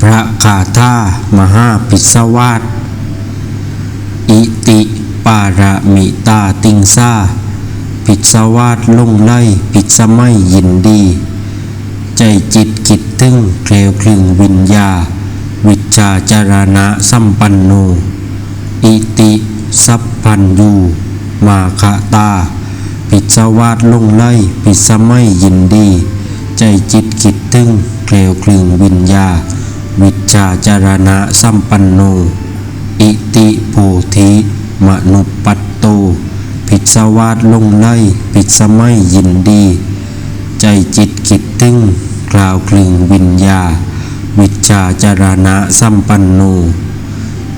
พระคาธามหาปิสวาสอิติปาระมิตาติงซาปิสวาสลงไล่ปิสไม่ยินดี ใจจิตกิจตึงเคลวคลึงวิญญา วิชาจารณะสัมปันโน อิติสัพพันยูมาคาตา ปิสวาสลงไล่ปิสไม่ยินดี ใจจิตกิจตึงเคลวคลึงวิญญา วิชาจารณะสัมปันโน อิติโพธิมนุปัตโต ผิดสวาสลงไล่ปิดสมัยยินดี ใจจิตกิจตึงกล่าวคลึงวิญญา วิชาจารณะสัมปันโน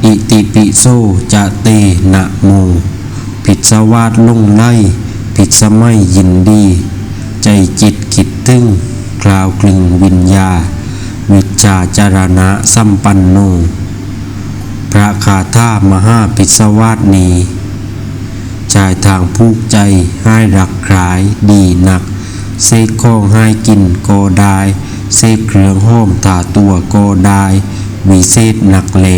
อิติปิโสจะเตนะโม ผิดสวาสลงไล่ผิดสมัยยินดี ใจจิตกิจตึงกล่าวคลึงวิญญา วิชาจารณะสัมปันโน พระคาถามหาปิสวาสนีชายทางผู้ใจให้รักขายดีหนักเสกของให้กินก็ได้เสกเครื่องห้อมถาตัวก็ได้ วิเศษหนักเล